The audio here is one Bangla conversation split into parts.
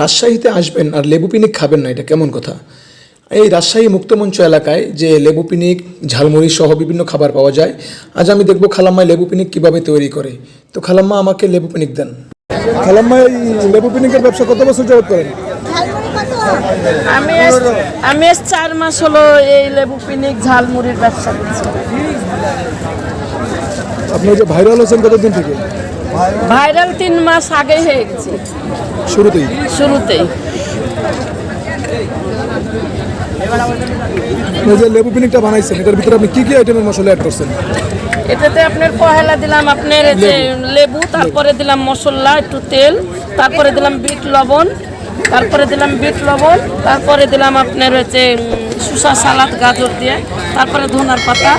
রাজশাহীতে আসবেন আর লেবু পিনিক খাবেন না এটা কেমন কথা? এই রাজশাহী মুক্তমঞ্চ এলাকায় যে লেবু পিনিক ঝালমুড়ি সহ বিভিন্ন খাবার পাওয়া যায় আজ আমি দেখব খালাম্মায় লেবু পিনিক কীভাবে তৈরি করে। তো খালাম্মা আমাকে লেবু পিনিক দেন। খালাম্মা এই লেবু পিনিকের ব্যবসা কত বছর যাবত করেন? আমি আমি চার মাস হলো এই লেবু পিনিক ঝালমুড়ির ব্যবসা করছি। আপনি যে ভাইরাল হয়েছেন কতদিন থেকে? ভাইরাল তিন মাস আগে হয়ে গেছে। শুরুতেই? শুরুতেই। আপনি যে লেবু পিনিকটা বানাইছেন এটার ভিতরে আপনি কি কি আইটেমের মশলা অ্যাড করছেন? এটাতে আপনার পহেলা দিলাম আপনার এই যে লেবু। তারপরে দিলাম মশলা একটু তেল তারপরে দিলাম বিট লবণ তারপরে দিলাম বিট লবণ তারপরে দিলাম আপনার হচ্ছে সুসা সালাদ গাজর দিয়ে তারপরে ধনার পাতা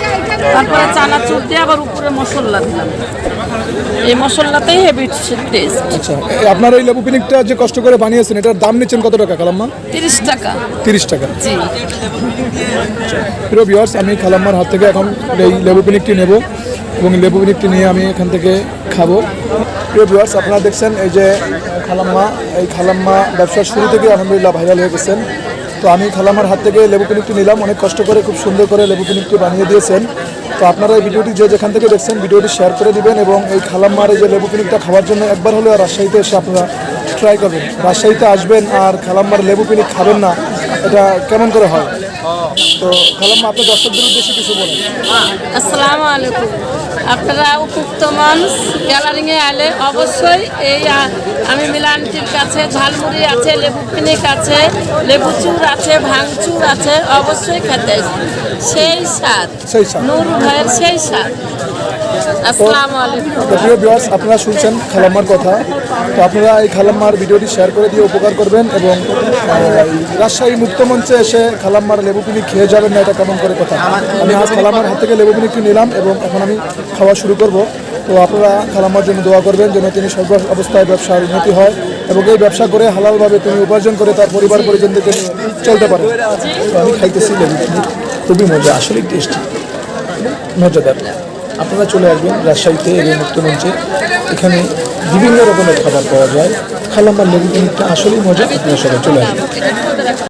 তারপরে চানাচুর দিয়ে আবার উপরে মশলা দিলাম। এই মশলাতেই হেভি টেস্ট আচ্ছা এই আপনার এই লেবু পিনিকটা যে কষ্ট করে বানিয়েছেন এটার দাম নিচ্ছেন কত টাকা খালাম্মা তিরিশ টাকা। তিরিশ টাকা। জি। প্রিয় ভিউয়ার্স আমি খালাম্মার হাত থেকে এখন এই লেবু পিনিকটি নেব এবং লেবু পিনিকটি নিয়ে আমি এখান থেকে খাব। প্রিয় ভিউয়ার্স আপনারা দেখছেন এই যে খালাম্মা এই খালাম্মা ব্যবসার শুরু থেকে আলহামদুলিল্লাহ ভাইরাল হয়ে গেছেন। তো আমি খালামার হাত থেকে লেবু কিনিকটি নিলাম। অনেক কষ্ট করে, খুব সুন্দর করে লেবু কিনিকটি বানিয়ে দিয়েছেন। তো আপনারা এই ভিডিওটি যে যেখান থেকে দেখছেন, ভিডিওটি শেয়ার করে দিবেন এবং এই খালাম্মার এই যে লেবু পিনিকটা খাওয়ার জন্য একবার হলেও রাজশাহীতে এসে আপনারা ট্রাই করবেন। রাজশাহীতে আসবেন আর খালাম্মার লেবু পিনিক খাবেন না। এটা কেমন করে হয় তো খালাম্মা আপনার দর্শকদের উদ্দেশ্যে কিছু বলেন আসসালামু আলাইকুম আপনারা উপযুক্ত মানুষ গ্যালারিংয়ে এলে অবশ্যই এই আমি মিলানটির কাছে ঝালমুড়ি আছে লেবু পিনিক আছে লেবু চুর আছে ভাঙচুর আছে অবশ্যই খেতে। সেই স্বাদ সেই স্বাদ। নূর ভাইয়ের সেই স্বাদ আপনারা শুনছেন খালাম্মার কথা। তো আপনারা এই খালাম্মার ভিডিওটি শেয়ার করে দিয়ে উপকার করবেন এবং রাজশাহী মুক্ত মঞ্চে এসে খালাম্মার লেবু পিনি খেয়ে যাবেন না, এটা কেমন করে কথা? আমি আজ খালাম্মার হাত থেকে লেবু পিনিকটি নিলাম এবং এখন আমি খাওয়া শুরু করব। তো আপনারা খালাম্মার জন্য দোয়া করবেন যেন তিনি সর্ব অবস্থায় ব্যবসার উন্নতি হয় এবং এই ব্যবসা করে হালালভাবে তিনি উপার্জন করে তার পরিবার পরিজনদেরকে চলতে পারেন তো আমি খাইতেছি লেবু পিনিক খুবই মজা, আসলেই টেস্টি মজাদার। আপনারা চলে আসবেন রাজশাহীতে এবং মুক্তমঞ্চে এখানে বিভিন্ন রকমের খাবার পাওয়া যায়। খালাম্মার লেবু পিনিকটা আসলেই মজা। আপনারা সবাই চলে আসবেন।